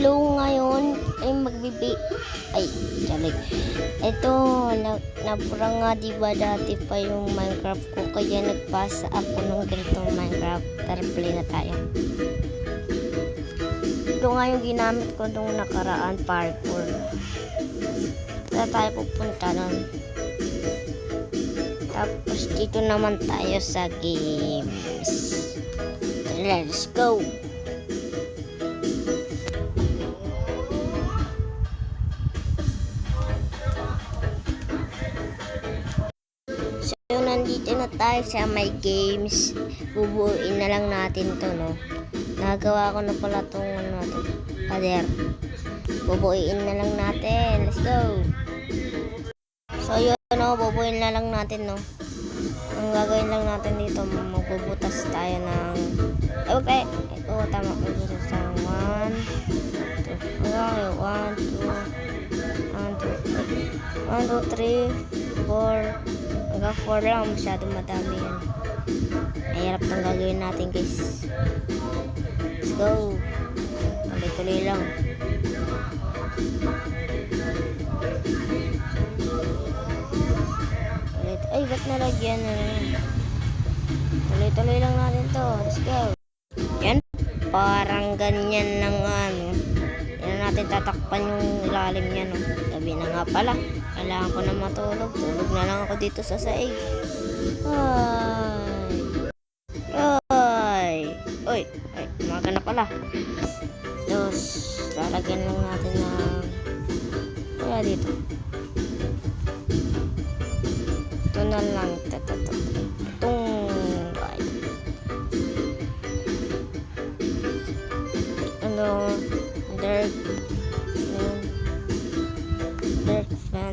low ngayon ay magbibi ay chalig ito na, nabura nga diba dati pa yung minecraft ko kaya nagpasa ako ng ganitong minecraft tara play na tayo. Ito nga yung ginamit ko nung nakaraan parkour. Saan tayo pupunta nun. Tapos dito naman tayo sa games. Let's go nandito na tayo sa my games. Bubuuin na lang natin to, no? Nagawa ko na pala tong ano to, pader. Bubuuin na lang natin. Let's go! So, yun, no? Bubuuin na lang natin, no? Ang gagawin lang natin dito, magbubutas tayo ng... Ay, wag. Oo, tama. Magbubutas tayo. One, two. Hanggang One, two. One, two. One, two, three, four. Hanggang 4 lang, masyadong madami yan. Mahirap nang gagawin natin guys. Let's go. Tuloy-tuloy lang. Ulit. Ay, ba't nalagyan na yan? Tuloy-tuloy lang natin to. Let's go. Yan. Parang ganyan ng ano. Yan na natin tatakpan yung ilalim niya, no? Gabi na nga pala. Kailangan ko na matulog. Tulog na lang ako dito sa saig. Ay. Ay. Uy. Ay, umaga na pala. Dos. Lalagyan lang natin ng... Kaya dito.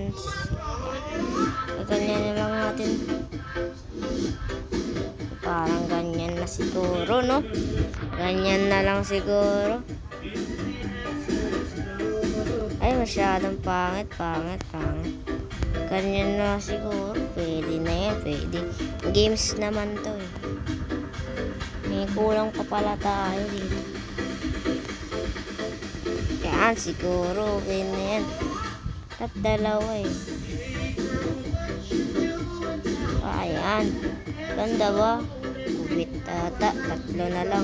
Eh, ganyan na lang natin. Parang ganyan na siguro, no? Ganyan na lang siguro. Ay, masyadong pangit, pangit, pangit. Ganyan na siguro. Pwede na yan, pwede. Games naman to, eh. May kulang pa pala tayo dito. Yan, siguro. Okay na yan. At dalawa eh. Ayan. Ganda ba? Kubit tata. Tatlo na lang.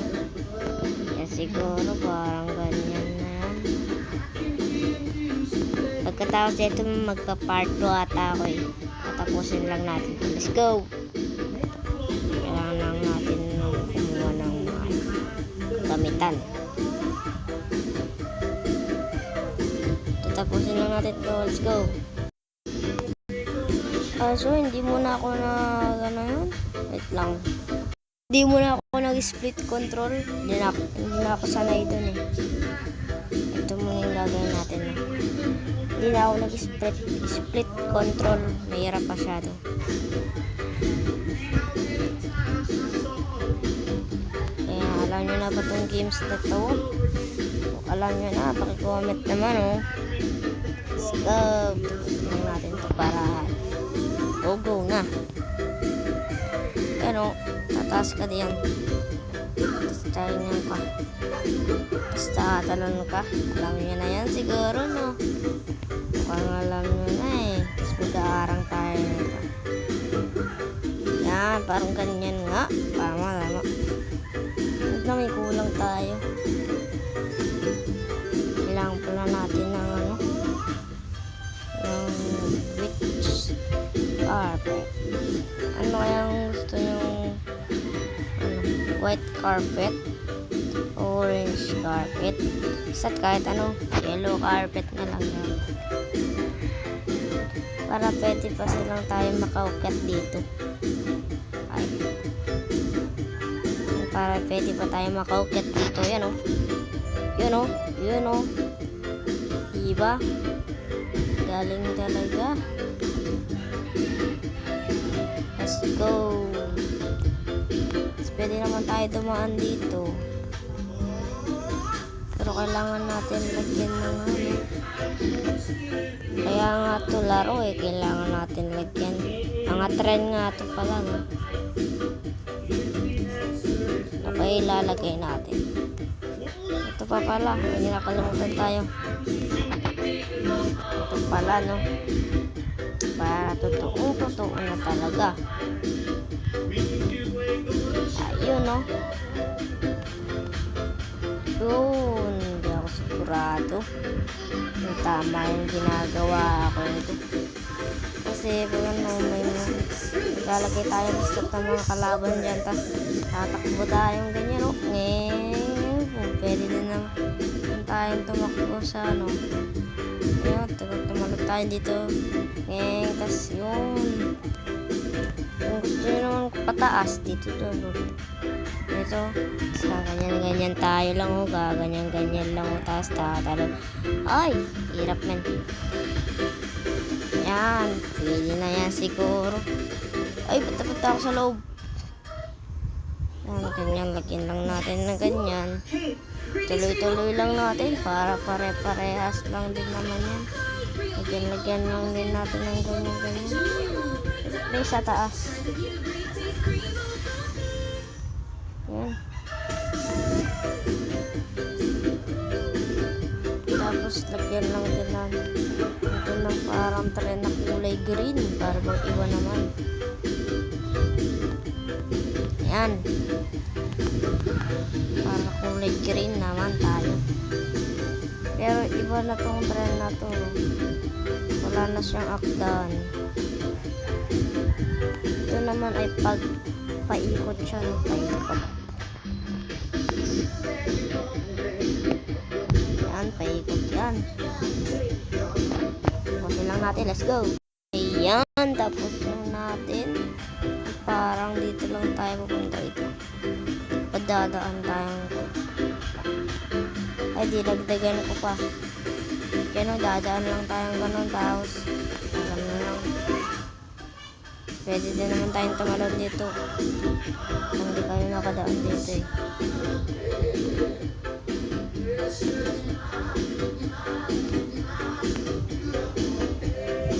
Yan siguro parang ganyan na. Pagkatapos ito magka-part 2 ata ako eh. Tatapusin lang natin. Let's go! Kailangan lang natin kumuha ng mga Tatapusin lang natin to. Let's go. Ah, so hindi muna ako na ano yun? Wait lang. Hindi muna ako nag-split control. Hindi na, hindi na ako sanay dun eh. Ito muna yung gagawin natin. Eh. Hindi na ako nag-split split control. Mahirap masyado. Alam nyo na ba itong games na to? Kung alam nyo na, pakicomment naman oh. Let's go. Tignan natin to para go go na. Pero, tataas ka diyan. Tapos tayo ka. Basta talon ka. Alam nyo na yan siguro, no? Mukhang alam nyo na eh. Tapos mag-aarang tayo. Yan, parang ganyan nga. Tama, tama. Huwag na may kulang tayo. Kailangan pala natin witch carpet. Ano kayang gusto yung ano, white carpet, orange carpet, sa kahit ano, yellow carpet na lang yan. Para pwede pa silang tayo makaukat dito. Ay. Para pwede pa tayo makaukat dito. Yan o. Yun o. Yun o. Diba? Galing talaga. Let's go. Tapos pwede naman tayo dumaan dito. Pero kailangan natin lagyan ng ano. Kaya nga to laro eh. Kailangan natin lagyan. Mga trend nga to pala no. Okay, ilalagay natin. Ito pa pala, may nakalimutan tayo. Pala, no? Para totoong totoo na talaga. Ayun, no? Yun, hindi ako sigurado. Kung tama yung ginagawa ko ito. Kasi, pag ano, may naglalagay tayo ng stop ng mga kalaban dyan, tapos tatakbo tayong ganyan, no? Ngayon, pwede din na tayong tumakbo sa, ano, yun, tug- tumalog tayo dito. Ngayon, tapos yun. Kung gusto nyo naman pataas, dito tulog. Ito, sa ganyan-ganyan tayo lang, oh, gaganyan-ganyan lang, oh, tapos tatalon. Ay, hirap man. Yan, pwede na yan siguro. Ay, punta-punta ako sa loob. Yan, ganyan, lagyan lang natin na ganyan. Tuloy-tuloy lang natin para pare-parehas lang din naman yan. Lagyan-lagyan lang din natin ng ganyan-ganyan. May sa taas. Yan. Tapos lagyan lang din natin ito ng parang tren na kulay green para bang iba naman. Yan. Para kulay green naman tayo. Pero iba na tong tren na to. Wala na siyang akdan. Ito naman ay pag paikot siya ng paikot. Yan, paikot yan. Tapusin lang natin. Let's go. Ayan, tapos lang natin. Parang dito lang tayo pupunta ito. Padadaan tayong ay di dagdagan ko pa. Kaya dadaan lang tayong ganun tapos ganun lang. Pwede din naman tayong tumalon dito. Kung di kayo nakadaan dito eh.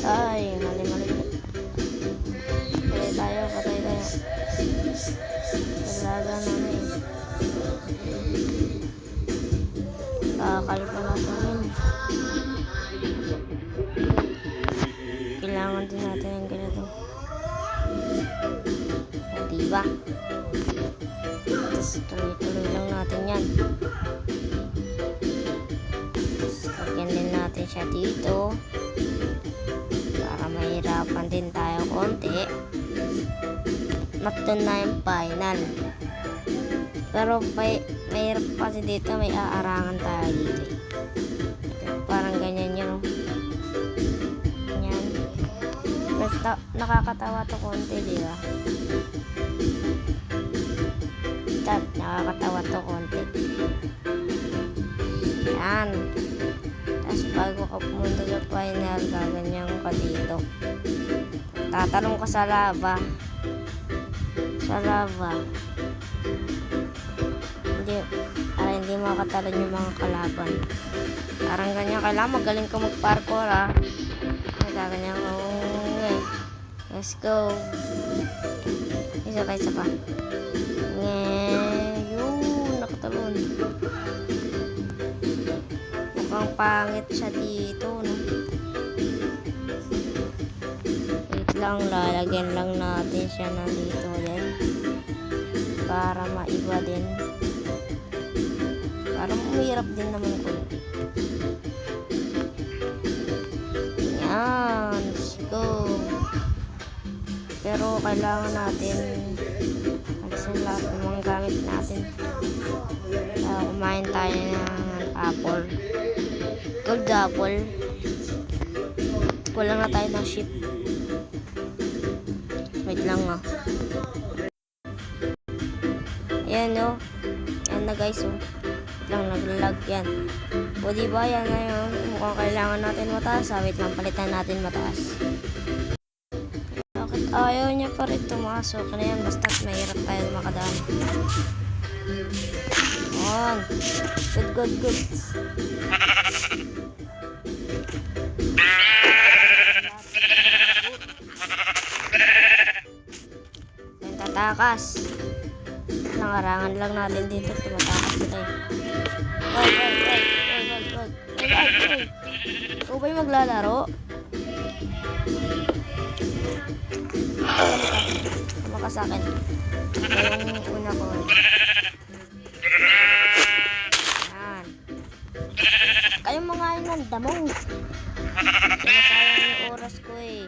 Ay, mali lang natin yan. Tapos lagyan din natin siya dito. Para mahirapan din tayo konti. Matun na yung final. Pero may, mahirap kasi dito, may aarangan tayo dito. Parang ganyan yun. Ganyan. Basta nakakatawa to konti, di ba? Basta nakakatawa to konti. Yan. Tapos bago ka pumunta sa final, gaganyan ka dito. Tatalong ka sa lava. Sa lava. Hindi, para hindi makatalon yung mga kalaban. Parang ganyan. Kailangan magaling ka mag-parkour, ah. Ay, gaganyan ka. Let's go. Isa pa, isa pa. Ngayon, nakatalon. Mukhang pangit siya dito, no? Wait lang, lalagyan lang natin siya ng dito din. Para maiba din. Para umirap din naman konti. Yan, Pero kailangan natin lahat ng mga gamit natin. Kaya kumain tayo ng apple. Gold apple. Kulang na tayo ng ship. Wait lang ah. Ayan no. Ayan na guys oh. Lang naglalag yan. O diba yan na yun. Mukhang kailangan natin mataas. Ah, wait lang palitan natin mataas. Ayaw niya pa rin tumasok? Ano yan? Basta't mahirap tayo makadaan. On. Good, good, good. Yan, tatakas. Nangarangan lang natin dito. Tumatakas sila eh. Wag, wag, wag, wag, wag, wag. Wag, wag, wag. Ikaw ba'y maglalaro? Tama ka sa akin. Yung una ko. Yan. Kayo mga yun ng damong. Sinasayang yung oras ko eh.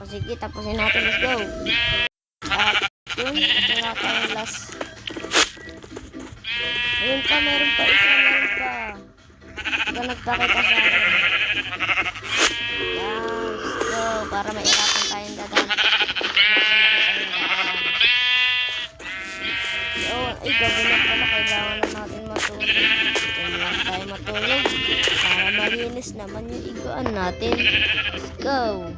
O sige, tapusin natin. Let's go. At yun, ito na tayong last. Ayun pa, meron pa isa. Ito nagpakita sa akin. Let's go. Para mairapan tayong dadaan. Oo, ay gabi na pala. Kailangan na natin matulog. Kaya lang tayo matulog. Para malinis naman yung igaan natin. Let's go.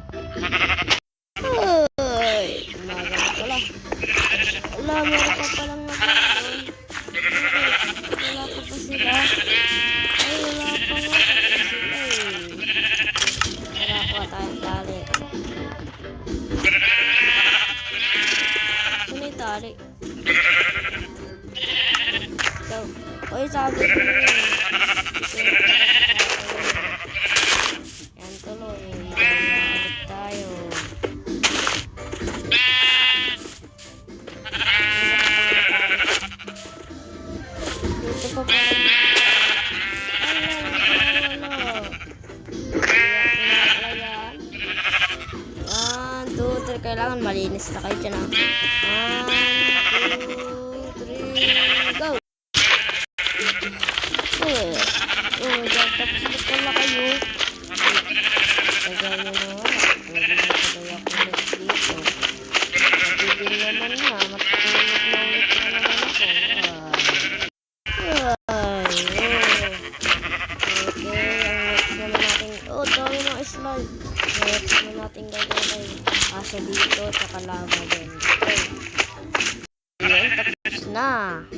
At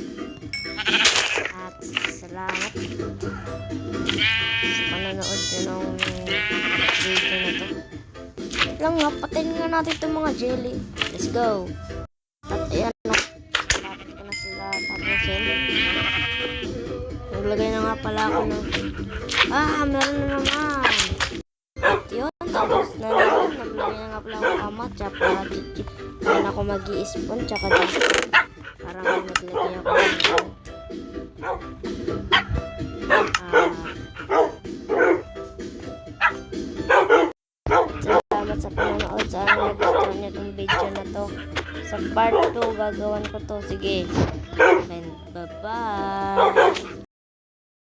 salamat sa panonood nyo ng video na to. Lang nga, patayin nga natin itong mga jelly. Let's go. At ayan na. Lapit ko na sila tapusin. Naglagay na nga pala ako ng... Ah, meron na naman. At yun, tapos na naman. Naglagay na nga pala ako kama, tsaka para dito. Doon ako mag i tsaka dito. Parang naglagay ako Salamat sa panonood. Sana nagustuhan niyo itong video na to. Sa part 2, gagawan ko to. Sige.